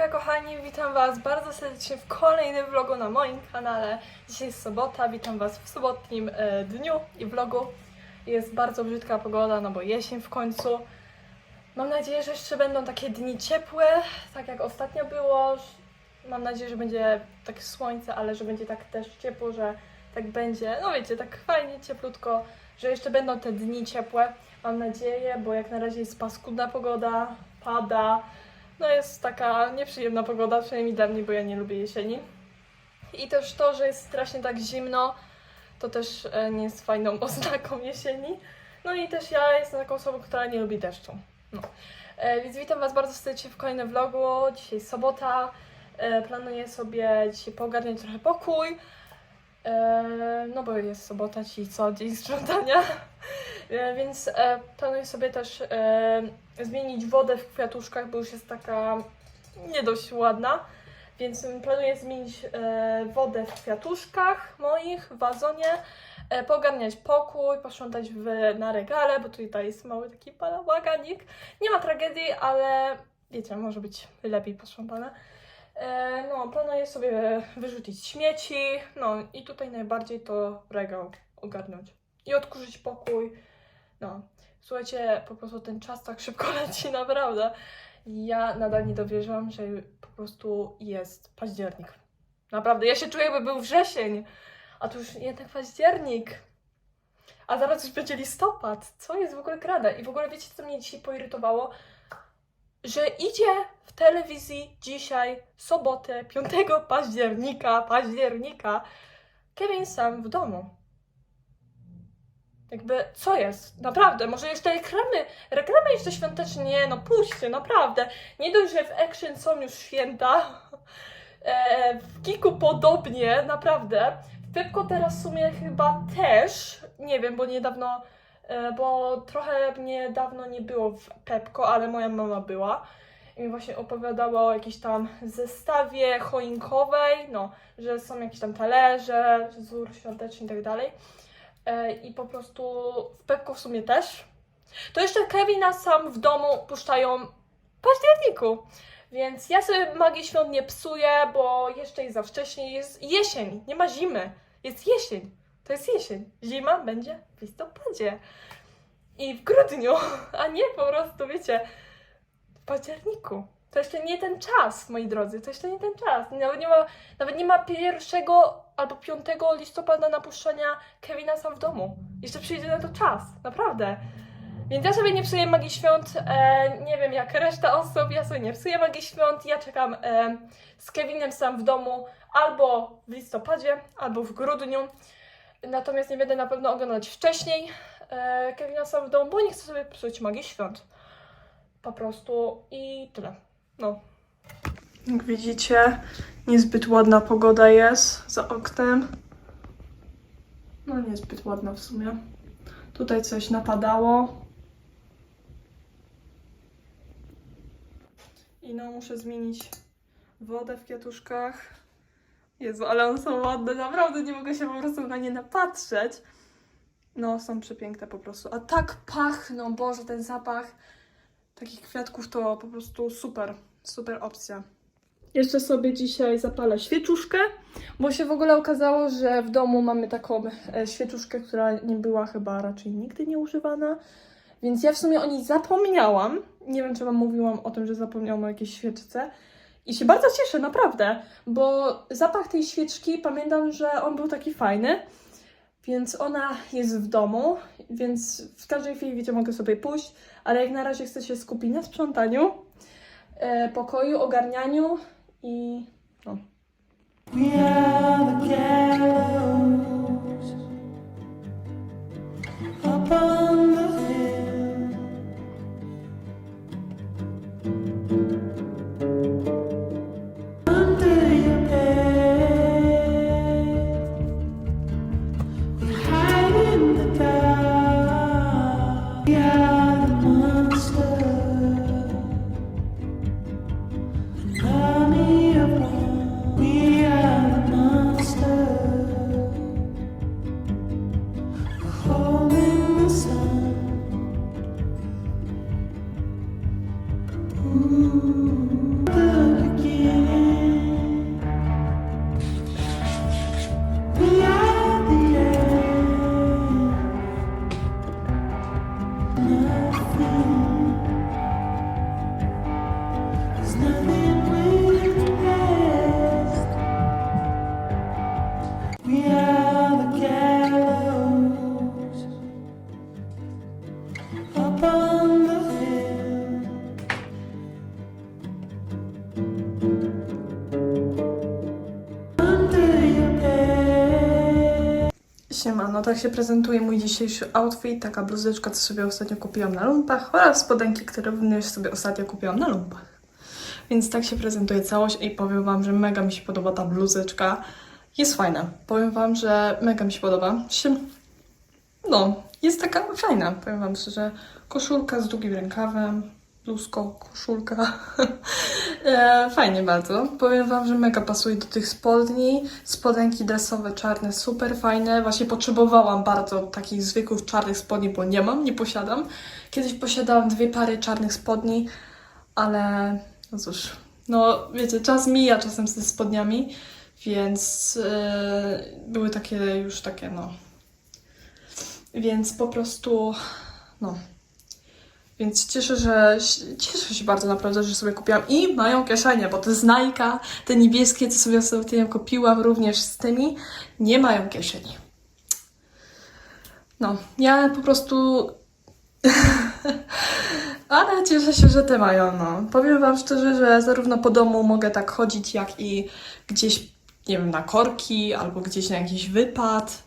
Hejka kochani, witam Was bardzo serdecznie w kolejnym vlogu na moim kanale. Dzisiaj jest sobota, witam Was w sobotnim e, dniu i vlogu. Jest bardzo brzydka pogoda, no bo jesień w końcu. Mam nadzieję, że jeszcze będą takie dni ciepłe, tak jak ostatnio było. Mam nadzieję, że będzie takie słońce, ale że będzie tak też ciepło, że tak będzie, no wiecie, tak fajnie, cieplutko, że jeszcze będą te dni ciepłe. Mam nadzieję, bo jak na razie jest paskudna pogoda, pada. No jest taka nieprzyjemna pogoda, przynajmniej dla mnie, bo ja nie lubię jesieni. I też to, że jest strasznie tak zimno, to też e, nie jest fajną oznaką jesieni. No i też ja jestem taką osobą, która nie lubi deszczu. No. E, więc witam Was bardzo serdecznie w kolejnym vlogu. Dzisiaj sobota. E, planuję sobie dzisiaj pogarniać trochę pokój. No bo jest sobota, czyli co, dzień sprzątania. E, więc e, planuję sobie też e, zmienić wodę w kwiatuszkach, bo już jest taka nie dość ładna. Więc planuję zmienić wodę w kwiatuszkach moich, w wazonie, pogarniać pokój, posprzątać w, na regale, bo tutaj jest mały taki bałaganik. Nie ma tragedii, ale wiecie, może być lepiej posprzątane. No, planuję sobie wyrzucić śmieci, no i tutaj najbardziej to regał ogarnąć. I odkurzyć pokój, no. Słuchajcie, po prostu ten czas tak szybko leci, naprawdę. Ja nadal nie dowierzam, że po prostu jest październik. Naprawdę, ja się czuję, jakby był wrzesień, a tu już jednak październik. A zaraz już będzie listopad. Co jest w ogóle grane? I w ogóle wiecie, co mnie dzisiaj poirytowało? Że idzie w telewizji dzisiaj, sobotę, 5 października, października, Kevin sam w domu. Jakby, co jest? Naprawdę, może jeszcze reklamy, reklamy jeszcze świąteczne, nie no, puśćcie, naprawdę. Nie dość, że w Action są już święta, e, w Kiku podobnie, naprawdę. W Pepko teraz w sumie chyba też, nie wiem, bo niedawno, e, bo trochę niedawno nie było w Pepko, ale moja mama była. I mi właśnie opowiadała o jakiejś tam zestawie choinkowej, no, że są jakieś tam talerze, wzór świąteczny i tak dalej. E, I po prostu w Pepko w sumie też. To jeszcze Kevina sam w domu puszczają w październiku. Więc ja sobie magię świąt nie psuję, bo jeszcze jest za wcześnie. Jest jesień, nie ma zimy. Jest jesień. To jest jesień. Zima będzie w listopadzie. I w grudniu, a nie po prostu, wiecie, w październiku. To jeszcze nie ten czas, moi drodzy, to jeszcze nie ten czas. Nawet nie ma, nawet nie ma pierwszego albo 5 listopada napuszczania Kevina sam w domu. Jeszcze przyjdzie na to czas, naprawdę. Więc ja sobie nie psuję magii świąt, e, nie wiem jak reszta osób, ja sobie nie psuję magii świąt, ja czekam e, z Kevinem sam w domu albo w listopadzie, albo w grudniu. Natomiast nie będę na pewno oglądać wcześniej e, Kevina sam w domu, bo nie chcę sobie psuć magii świąt. Po prostu i tyle. No. Jak widzicie, niezbyt ładna pogoda jest za oknem. No niezbyt ładna w sumie. Tutaj coś napadało. I no, muszę zmienić wodę w kwiatuszkach. Jezu, ale one są ładne, naprawdę nie mogę się po prostu na nie napatrzeć. No, są przepiękne po prostu. A tak pachną, Boże, ten zapach takich kwiatków to po prostu super, super opcja. Jeszcze sobie dzisiaj zapalę świeczuszkę, bo się w ogóle okazało, że w domu mamy taką e, świeczuszkę, która nie była chyba raczej nigdy nie używana. Więc ja w sumie o niej zapomniałam. Nie wiem, czy Wam mówiłam o tym, że zapomniałam o jakiejś świeczce. I się bardzo cieszę, naprawdę, bo zapach tej świeczki, pamiętam, że on był taki fajny. Więc ona jest w domu, więc w każdej chwili, wiecie, mogę sobie pójść, ale jak na razie chcę się skupić na sprzątaniu pokoju, ogarnianiu i no. Tak się prezentuje mój dzisiejszy outfit. Taka bluzeczka, co sobie ostatnio kupiłam na lumpach oraz spodenki, które również sobie ostatnio kupiłam na lumpach. Więc tak się prezentuje całość i powiem Wam, że mega mi się podoba ta bluzeczka. Jest fajna. Powiem Wam, że mega mi się podoba. No, jest taka fajna. Powiem Wam szczerze, koszulka z długim rękawem, bluzko, koszulka. E, Fajnie bardzo. Powiem Wam, że mega pasuje do tych spodni. Spodenki dresowe, czarne, super fajne. Właśnie potrzebowałam bardzo takich zwykłych czarnych spodni, bo nie mam, nie posiadam. Kiedyś posiadałam dwie pary czarnych spodni, ale no cóż, no wiecie, czas mija czasem ze spodniami, więc e, były takie już takie, no. Więc po prostu, no. Więc cieszę, że cieszę się bardzo naprawdę, że sobie kupiłam i mają kieszenie, bo te znajka, te niebieskie, co sobie ostatnio kupiłam również z tymi, nie mają kieszeni. No, ja po prostu ale cieszę się, że te mają, no. Powiem wam szczerze, że zarówno po domu mogę tak chodzić, jak i gdzieś, nie wiem, na korki, albo gdzieś na jakiś wypad.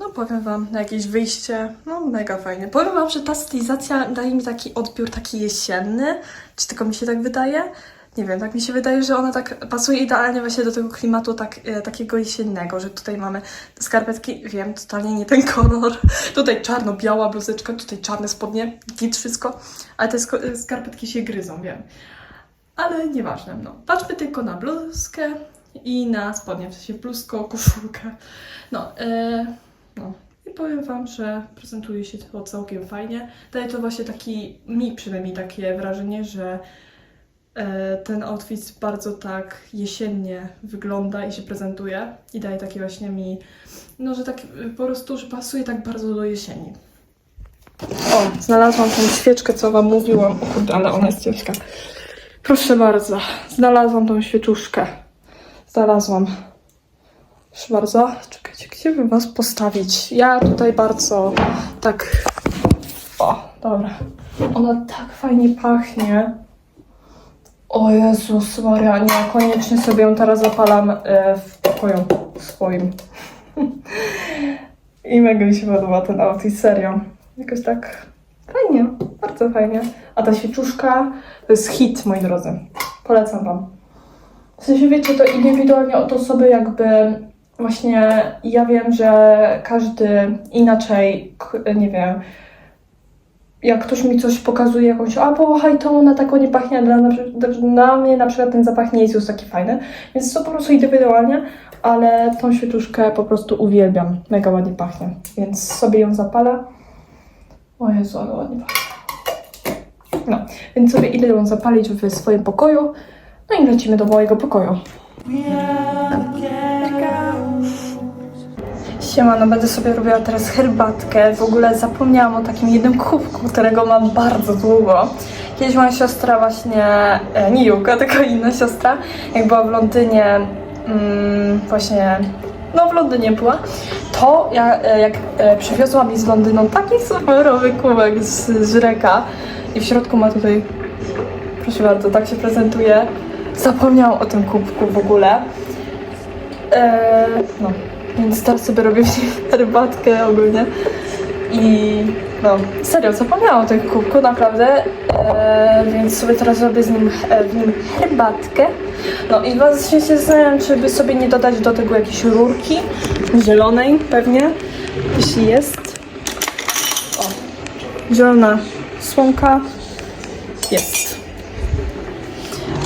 No powiem wam, na jakieś wyjście, no mega fajnie. Powiem wam, że ta stylizacja daje mi taki odbiór taki jesienny, czy tylko mi się tak wydaje? Nie wiem, tak mi się wydaje, że ona tak pasuje idealnie właśnie do tego klimatu tak, e, takiego jesiennego, że tutaj mamy skarpetki, wiem, totalnie nie ten kolor. Tutaj czarno-biała bluzeczka, tutaj czarne spodnie, git wszystko, ale te sko- skarpetki się gryzą, wiem. Ale nieważne, no. Patrzmy tylko na bluzkę i na spodnie, w sensie bluzko, koszulkę. No, e, no. I powiem Wam, że prezentuje się to całkiem fajnie. Daje to właśnie taki, mi przynajmniej takie wrażenie, że e, ten outfit bardzo tak jesiennie wygląda i się prezentuje i daje takie właśnie mi, no że tak e, po prostu, że pasuje tak bardzo do jesieni. O, znalazłam tą świeczkę, co Wam mówiłam. O kurde, ale ona jest ciężka. Proszę bardzo, znalazłam tą świeczuszkę. Znalazłam. Proszę bardzo. Czekajcie, gdzie bym was postawić? Ja tutaj bardzo tak. O, dobra. Ona tak fajnie pachnie. O Jezus Maria, nie, koniecznie sobie ją teraz zapalam e, w pokoju swoim. I mega mi się podoba ten outfit, serio. Jakoś tak fajnie, bardzo fajnie. A ta świeczuszka to jest hit, moi drodzy. Polecam wam. W sensie wiecie, to indywidualnie od osoby jakby właśnie ja wiem, że każdy inaczej, nie wiem, jak ktoś mi coś pokazuje, jakąś, a połachaj to, ona tak nie pachnie, dla, na, dla mnie na przykład ten zapach nie jest już taki fajny, więc to po prostu indywidualnie, ale tą świeczuszkę po prostu uwielbiam, mega ładnie pachnie, więc sobie ją zapalę. O Jezu, ale ładnie pachnie. No, więc sobie idę ją zapalić w swoim pokoju, no i lecimy do mojego pokoju. Gallows. Siemano, będę sobie robiła teraz herbatkę. W ogóle zapomniałam o takim jednym kubku, którego mam bardzo długo. Kiedyś moja siostra właśnie, e, nie Julka, tylko inna siostra, jak była w Londynie, mm, właśnie, no w Londynie była, to ja, e, jak e, przywiozła mi z Londynu taki superowy kubek z, z Żreka i w środku ma tutaj, proszę bardzo, tak się prezentuje. Zapomniałam o tym kubku w ogóle. Eee, no, więc teraz sobie robię w nim herbatkę ogólnie. I no, serio, zapomniałam o tym kubku, naprawdę. Eee, więc sobie teraz robię z nim, e, w nim herbatkę. No i właśnie się zastanawiam, czy by sobie nie dodać do tego jakiejś rurki zielonej pewnie, jeśli jest. O, zielona słomka jest.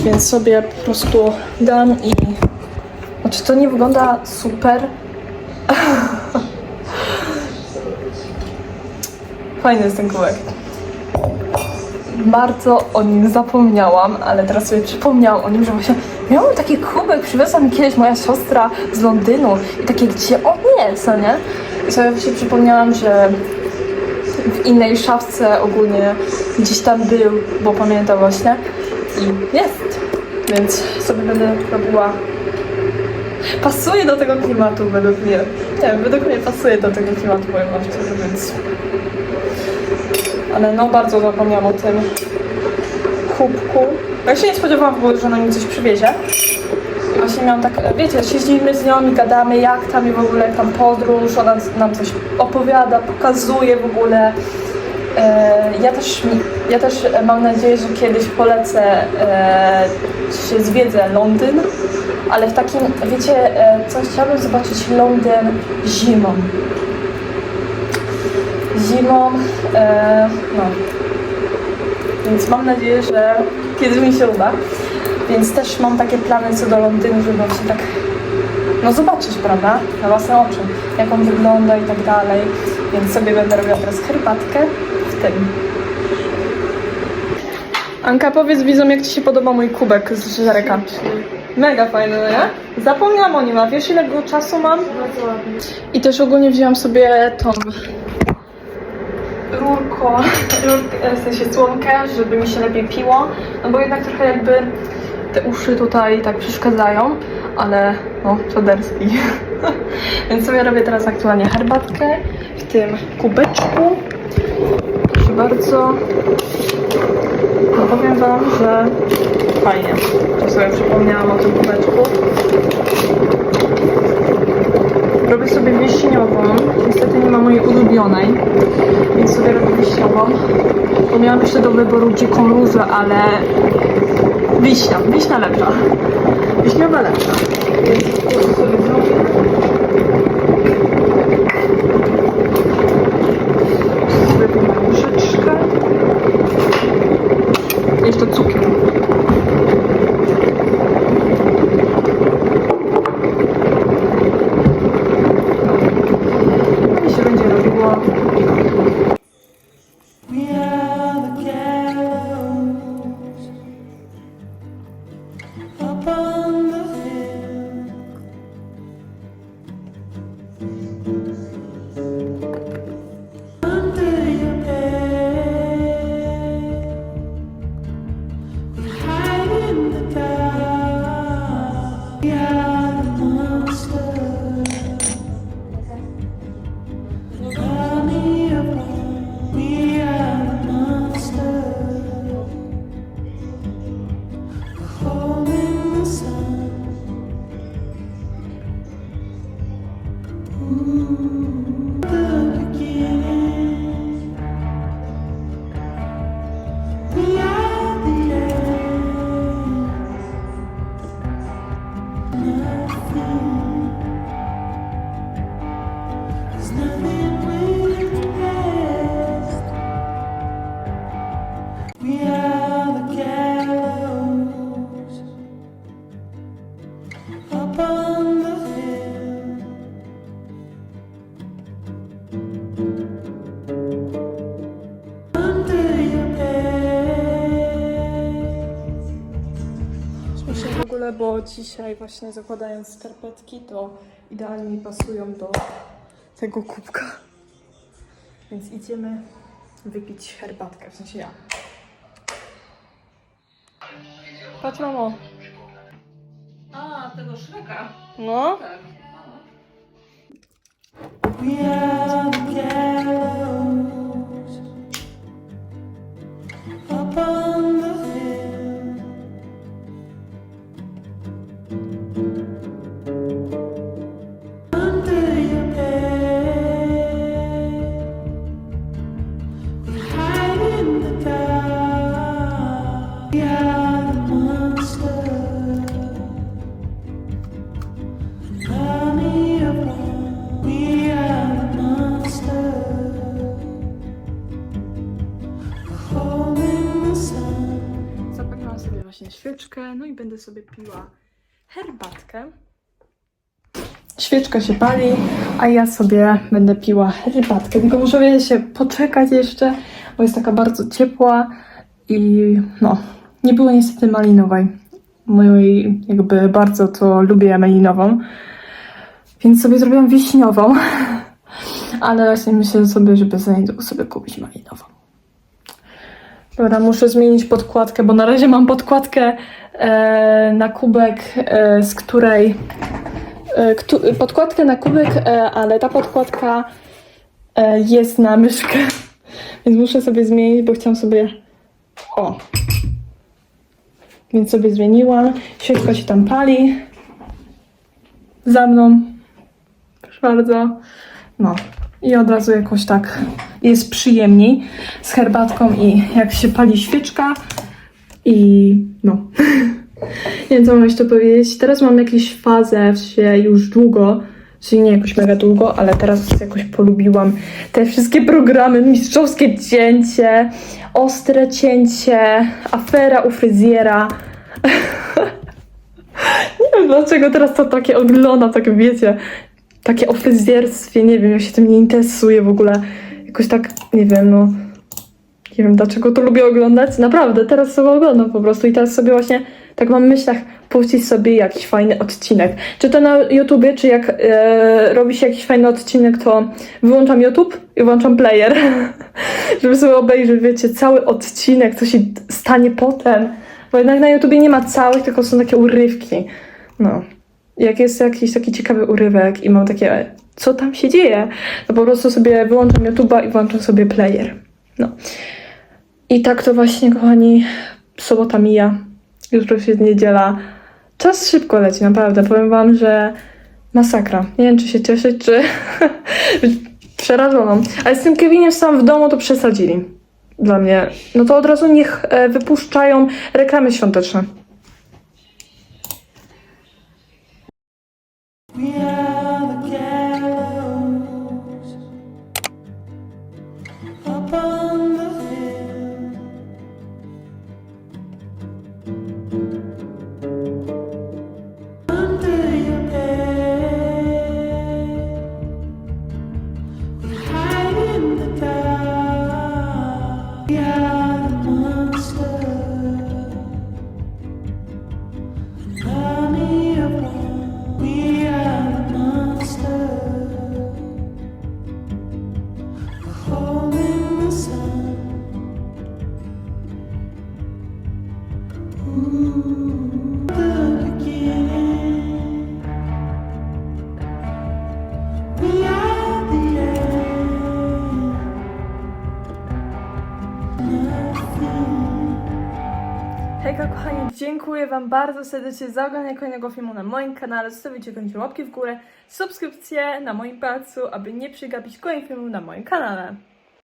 Więc sobie po prostu dam i znaczy to nie wygląda super. Fajny jest ten kubek. Bardzo o nim zapomniałam, ale teraz sobie przypomniałam o nim, że właśnie miałam taki kubek, przywiozła mi kiedyś moja siostra z Londynu i takie, gdzie on jest, no nie? I sobie właśnie przypomniałam, że w innej szafce ogólnie gdzieś tam był, bo pamiętam właśnie. I jest. Więc sobie będę robiła. Pasuje do tego klimatu według mnie. Nie według mnie pasuje do tego klimatu, wam szczerze, więc... Ale no, bardzo zapomniałam o tym kubku. Ja się nie spodziewałam w ogóle, że ona mi coś przywiezie. I właśnie miałam tak, wiecie, siedzimy z nią i gadamy, jak tam i w ogóle tam podróż, ona nam coś opowiada, pokazuje w ogóle. E, ja, też, ja też mam nadzieję, że kiedyś polecę, e, się zwiedzę Londyn, ale w takim, wiecie, e, coś chciałabym zobaczyć Londyn zimą. Zimą, e, no. Więc mam nadzieję, że kiedyś mi się uda. Więc też mam takie plany co do Londynu, żeby właśnie tak no zobaczyć, prawda, na własne oczy, jak on wygląda i tak dalej. Więc sobie będę robiła teraz herbatkę w tym. Anka, powiedz widzom, jak Ci się podoba mój kubek z żereka. Mega fajny, no nie? Zapomniałam o nim, a wiesz ile go czasu mam? Bardzo. I też ogólnie wzięłam sobie tą rurko, rurkę, w sensie słomkę, żeby mi się lepiej piło, no bo jednak trochę jakby te uszy tutaj tak przeszkadzają, ale no, czaderski. Więc sobie robię teraz aktualnie herbatkę w tym kubeczku. Proszę bardzo. No powiem Wam, że fajnie. To sobie przypomniałam o tym kubeczku. Robię sobie wiśniową. Niestety nie ma mojej ulubionej, więc sobie robię wiśniową. Bo miałam jeszcze do wyboru dziką różę, ale wiśnia, wiśnia lepsza. Wiśniowa lepsza. Więc sobie zrobię. Ooh. Ogóle, bo dzisiaj właśnie zakładając skarpetki, to idealnie mi pasują do tego kubka. Więc idziemy wypić herbatkę, w sensie ja. Patrz mamo. A, tego szreka. No. Tak. We no i będę sobie piła herbatkę. Świeczka się pali, a ja sobie będę piła herbatkę. Tylko muszę wiedzieć się poczekać jeszcze, bo jest taka bardzo ciepła i no, nie było niestety malinowej. Mojej jakby bardzo to lubię malinową. Więc sobie zrobiłam wiśniową. Ale właśnie myślę sobie, żeby za sobie kupić malinową. Dobra, muszę zmienić podkładkę, bo na razie mam podkładkę e, na kubek, e, z której. E, któ, podkładkę na kubek, e, ale ta podkładka e, jest na myszkę. Więc muszę sobie zmienić, bo chciałam sobie. O! Więc sobie zmieniłam. Świeczka się tam pali. Za mną. Proszę bardzo. No. I od razu jakoś tak jest przyjemniej z herbatką i jak się pali świeczka. I no. nie wiem, co mam jeszcze powiedzieć. Teraz mam jakąś fazę w się już długo, czyli nie jakoś mega długo, ale teraz jakoś polubiłam te wszystkie programy, mistrzowskie cięcie, ostre cięcie, afera u fryzjera. nie wiem dlaczego teraz to takie oglądam, tak wiecie, takie o fryzjerstwie, nie wiem, ja się tym nie interesuję w ogóle. Jakoś tak, nie wiem, no. Nie wiem dlaczego to lubię oglądać. Naprawdę, teraz sobie oglądam po prostu i teraz sobie właśnie tak mam w myślach puścić sobie jakiś fajny odcinek. Czy to na YouTubie, czy jak e, robi się jakiś fajny odcinek, to wyłączam YouTube i włączam player. Żeby sobie obejrzeć, wiecie, cały odcinek, co się stanie potem. Bo jednak na YouTubie nie ma całych, tylko są takie urywki. No. Jak jest jakiś taki ciekawy urywek i mam takie, co tam się dzieje, to po prostu sobie wyłączam YouTube'a i włączam sobie player. No. I tak to właśnie, kochani, sobota mija, jutro jest niedziela. Czas szybko leci, naprawdę. Powiem wam, że masakra. Nie wiem, czy się cieszyć, czy przerażoną. Ale z tym Kevinem sam w domu to przesadzili. Dla mnie. No to od razu niech e, wypuszczają reklamy świąteczne. We are dziękuję Wam bardzo serdecznie za oglądanie kolejnego filmu na moim kanale. Zostawicie koniecznie łapki w górę, subskrypcję na moim palcu, aby nie przegapić kolejnych filmów na moim kanale.